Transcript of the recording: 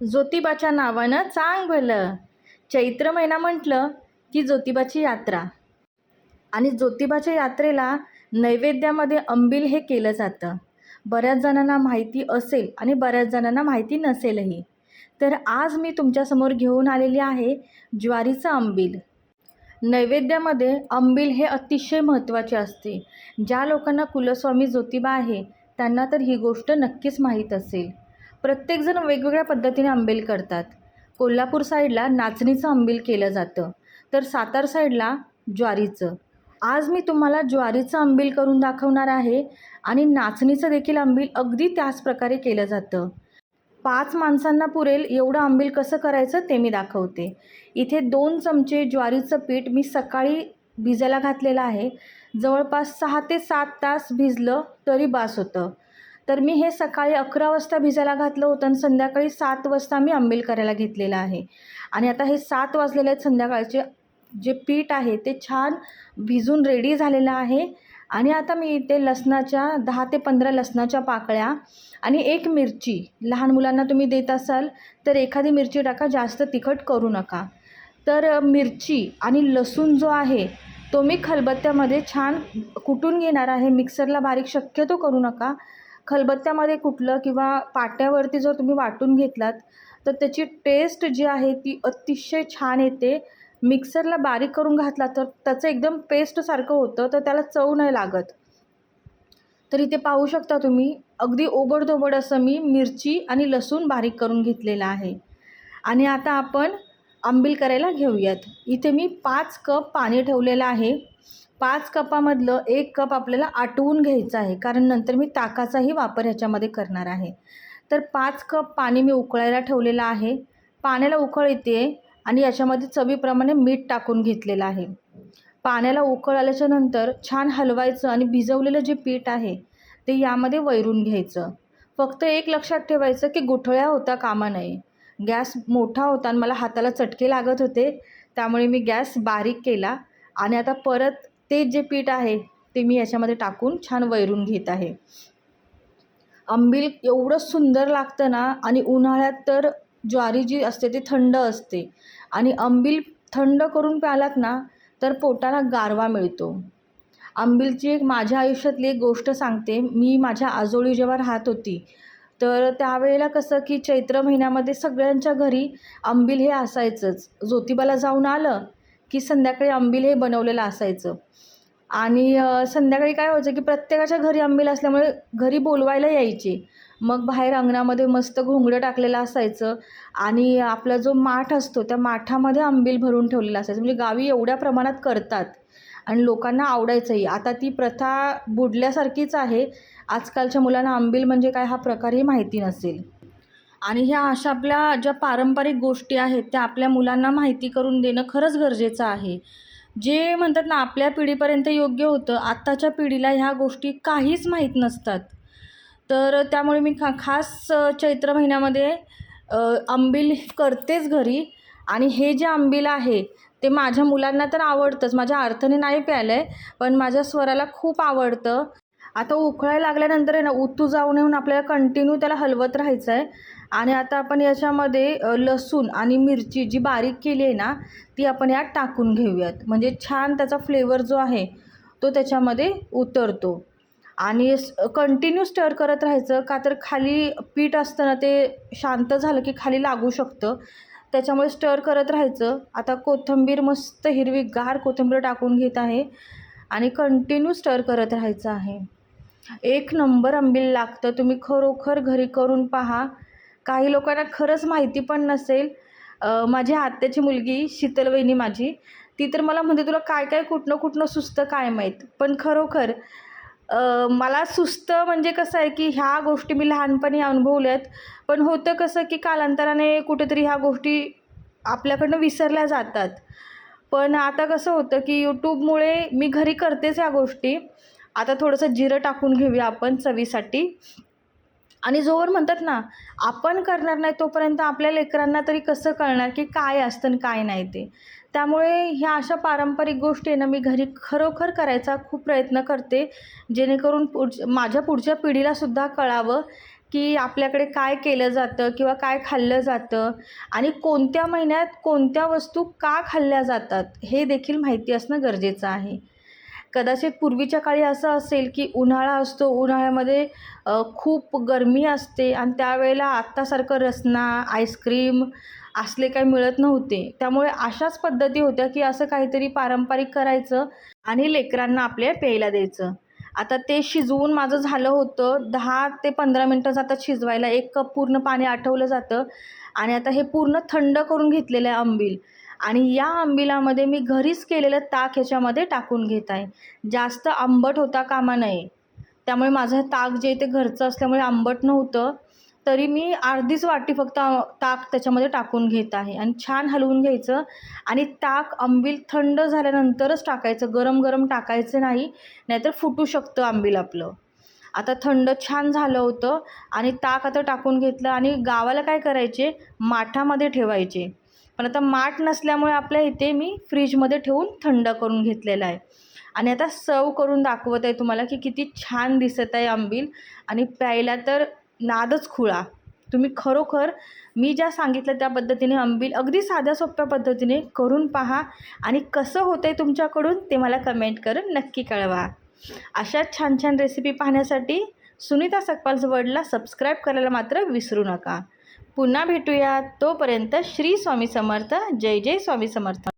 ज्योतिबाच्या नावानं चांग भलं चैत्र महिना म्हटलं की ज्योतिबाची यात्रा. आणि ज्योतिबाच्या यात्रेला नैवेद्यामध्ये अंबिल हे केलं जातं. बऱ्याच जणांना माहिती असेल आणि बऱ्याच जणांना माहिती नसेलही. तर आज मी तुमच्यासमोर घेऊन आलेली आहे ज्वारीचं अंबिल. नैवेद्यामध्ये अंबिल हे अतिशय महत्त्वाचे असते. ज्या लोकांना कुलस्वामी ज्योतिबा आहे त्यांना तर ही गोष्ट नक्कीच माहीत असेल. प्रत्येकजण वेगवेगळ्या पद्धतीने आंबेल करतात. कोल्हापूर साईडला नाचणीचं आंबील केलं जातं. तर सातार साईडला ज्वारीचं. आज मी तुम्हाला ज्वारीचं आंबील करून दाखवणार आहे आणि नाचणीचं देखील आंबील अगदी त्याच प्रकारे केलं जातं. पाच माणसांना पुरेल एवढं आंबील कसं करायचं ते मी दाखवते. इथे दोन चमचे ज्वारीचं पीठ मी सकाळी भिजायला घातलेलं आहे. जवळपास सहा ते सात तास भिजलं तरी बास होतं. तर मी हे सकाळी अकरा वाजता भिजायला घातलं होतं आणि संध्याकाळी सात वाजता मी आंबील करायला घेतलेलं आहे. आणि आता हे सात वाजलेले आहेत संध्याकाळचे जे पीठ आहे ते छान भिजून रेडी झालेलं आहे. आणि आता मी इथे लसणाच्या दहा ते पंधरा लसणाच्या पाकळ्या आणि एक मिरची. लहान मुलांना तुम्ही देत असाल तर एखादी मिरची टाका जास्त तिखट करू नका. तर मिरची आणि लसूण जो आहे तो मी खलबत्त्यामध्ये छान कुटून घेणार आहे. मिक्सरला बारीक शक्यतो करू नका. खलबत्त्यामध्ये कुठलं किंवा पाट्यावरती जर तुम्ही वाटून घेतलात तर त्याची टेस्ट जी आहे ती अतिशय छान येते. मिक्सरला बारीक करून घातला तर त्याचं एकदम पेस्टसारखं होतं तर त्याला चव नाही लागत. तर इथे पाहू शकता तुम्ही अगदी ओबडधोबड असं मी मिरची आणि लसूण बारीक करून घेतलेलं आहे. आणि आता आपण आंबील करायला घेऊयात. इथे मी पाच कप पाणी ठेवलेलं आहे. पाच कपामधलं एक कप आपल्याला आटवून घ्यायचं आहे कारण नंतर मी ताकाचाही वापर ह्याच्यामध्ये करणार आहे. तर पाच कप पाणी मी उकळायला ठेवलेलं आहे. पाण्याला उकळ येते आणि याच्यामध्ये चवीप्रमाणे मीठ टाकून घेतलेलं आहे. पाण्याला उकळ आल्याच्यानंतर छान हलवायचं आणि भिजवलेलं जे पीठ आहे ते यामध्ये वैरून घ्यायचं. फक्त एक लक्षात ठेवायचं की गुठळ्या होता कामा नये. गॅस मोठा होता आणि मला हाताला चटके लागत होते त्यामुळे मी गॅस बारीक केला आणि आता परत ते जे पीठ आहे ते मी याच्यामध्ये टाकून छान वैरून घेत आहे. आंबील एवढं सुंदर लागतं ना आणि उन्हाळ्यात तर ज्वारी जी असते ती थंड असते. आणि आंबील थंड करून प्यालात ना तर पोटाला गारवा मिळतो. आंबीलची एक माझ्या आयुष्यातली एक गोष्ट सांगते. मी माझ्या आजोळी जेव्हा राहत होती तर त्यावेळेला कसं की चैत्र महिन्यामध्ये सगळ्यांच्या घरी आंबील हे असायचंच. ज्योतिबाला जाऊन आलं की संध्याकाळी आंबील हे बनवलेलं असायचं. आणि संध्याकाळी काय व्हायचं की प्रत्येकाच्या घरी आंबील असल्यामुळे घरी बोलवायला यायचे. मग बाहेर अंगणामध्ये मस्त घोंगडं टाकलेलं असायचं आणि आपला जो माठ असतो त्या माठामध्ये आंबील भरून ठेवलेला असायचं. म्हणजे गावी एवढ्या प्रमाणात करतात आणि लोकांना आवडायचंही. आता ती प्रथा बुडल्यासारखीच आहे. आजकालच्या मुलांना आंबील म्हणजे काय हा प्रकारही माहिती नसेल. आणि ह्या अशा आपल्या ज्या पारंपरिक गोष्टी आहेत त्या आपल्या मुलांना माहिती करून देणं खरंच गरजेचं आहे. जे म्हणतात ना आपल्या पिढीपर्यंत योग्य होतं आत्ताच्या पिढीला ह्या गोष्टी काहीच माहीत नसतात. तर त्यामुळे मी खा खास चैत्र महिन्यामध्ये आंबील करतेच घरी. आणि हे जे आंबील आहे ते माझ्या मुलांना तर आवडतंच. माझ्या अर्थाने नाही प्यायलं आहे पण माझ्या स्वराला खूप आवडतं. आता उकळायला लागल्यानंतर आहे ना उतू जाऊ येऊन आपल्याला कंटिन्यू त्याला हलवत राहायचं आहे आणि आता आपण याच्यामध्ये लसूण आणि मिरची जी बारीक केली आहे ना ती आपण यात टाकून घेऊयात. म्हणजे छान त्याचा फ्लेवर जो आहे तो त्याच्यामध्ये उतरतो. आणि कंटिन्यू स्टर करत राहायचं का तर खाली पीठ असतं ना ते शांत झालं की खाली लागू शकतं. त्याच्यामुळे स्टर करत राहायचं. आता कोथिंबीर मस्त हिरवी गार कोथिंबीर टाकून घेत आहे. आणि कंटिन्यू स्टर करत राहायचं आहे. एक नंबर आंबील लागतं. तुम्ही खरोखर घरी करून पहा. काही लोकांना खरंच माहिती पण नसेल. माझी आत्याची मुलगी शीतलवहिनी माझी ती तर मला म्हणते तुला काय काय कुठनं कुठनं सुचतं काय माहीत? पण खरोखर मला सुस्त म्हणजे कसं आहे की ह्या गोष्टी मी लहानपणी अनुभवल्यात. पण होतं कसं की कालांतराने कुठेतरी ह्या गोष्टी आपल्याकडनं विसरल्या जातात. पण आता कसं होतं की यूट्यूबमुळे मी घरी करतेच ह्या गोष्टी. आता थोडंसं जिरं टाकून घेऊया आपण चवीसाठी. आणि जोवर म्हणतात ना आपण करणार नाही तोपर्यंत आपल्या लेकरांना तरी कसं कळणार की काय असतं आणि काय नाही ते. त्यामुळे ह्या अशा पारंपरिक गोष्टी आहे ना मी घरी खरोखर करायचा खूप प्रयत्न करते. जेणेकरून पुढ माझ्या पुढच्या पिढीलासुद्धा कळावं की आपल्याकडे काय केलं जातं किंवा काय खाल्लं जातं आणि कोणत्या महिन्यात कोणत्या वस्तू का खाल्ल्या जातात हे देखील माहिती असणं गरजेचं आहे. कदाचित पूर्वीच्या काळी असं असेल की उन्हाळा असतो उन्हाळ्यामध्ये खूप गरमी असते आणि त्यावेळेला आत्तासारखं रसना आईस्क्रीम असले काही मिळत नव्हते. त्यामुळे अशाच पद्धती होत्या की असं काहीतरी पारंपरिक करायचं आणि लेकरांना आपल्या प्यायला द्यायचं. आता ते शिजवून माझं झालं होतं दहा ते पंधरा मिनटं जातात शिजवायला. एक कप पूर्ण पाणी आठवलं जातं आणि आता हे पूर्ण थंड करून घेतलेलं आहे आंबील. आणि या आंबिलामध्ये मी घरीच केलेलं ताक ह्याच्यामध्ये टाकून घेत आहे. जास्त आंबट होता कामा नये. त्यामुळे माझं ताक जे ते घरचं असल्यामुळे आंबट नव्हतं. तरी मी अर्धीच वाटी फक्त ताक त्याच्यामध्ये टाकून घेत आहे. आणि छान हलवून घ्यायचं. आणि ताक आंबील थंड झाल्यानंतरच टाकायचं. गरम गरम टाकायचं नाही. नाहीतर फुटू शकतं आंबील आपलं. आता थंड छान झालं होतं. आणि ताक आता टाकून घेतलं. आणि गावाला काय करायचे? माठामध्ये ठेवायचे. पण आता माठ नसल्यामुळे आपल्या इथे मी फ्रीजमध्ये ठेवून थंड करून घेतलेलं आहे. आणि आता सर्व करून दाखवत आहे तुम्हाला की किती छान दिसत आहे आंबील. आणि प्यायला तर नादच खुळा. तुम्ही खरोखर मी ज्या सांगितलं त्या पद्धतीने आंबील अगदी साध्या सोप्या पद्धतीने करून पहा. आणि कसं होतं आहे तुमच्याकडून ते मला कमेंट करून नक्की कळवा. अशाच छान छान रेसिपी पाहण्यासाठी सुनीता सकपाल वर्डला सबस्क्राईब करायला मात्र विसरू नका. पुन्हा भेटूया. तोपर्यंत श्री स्वामी समर्थ. जय जय स्वामी समर्थ.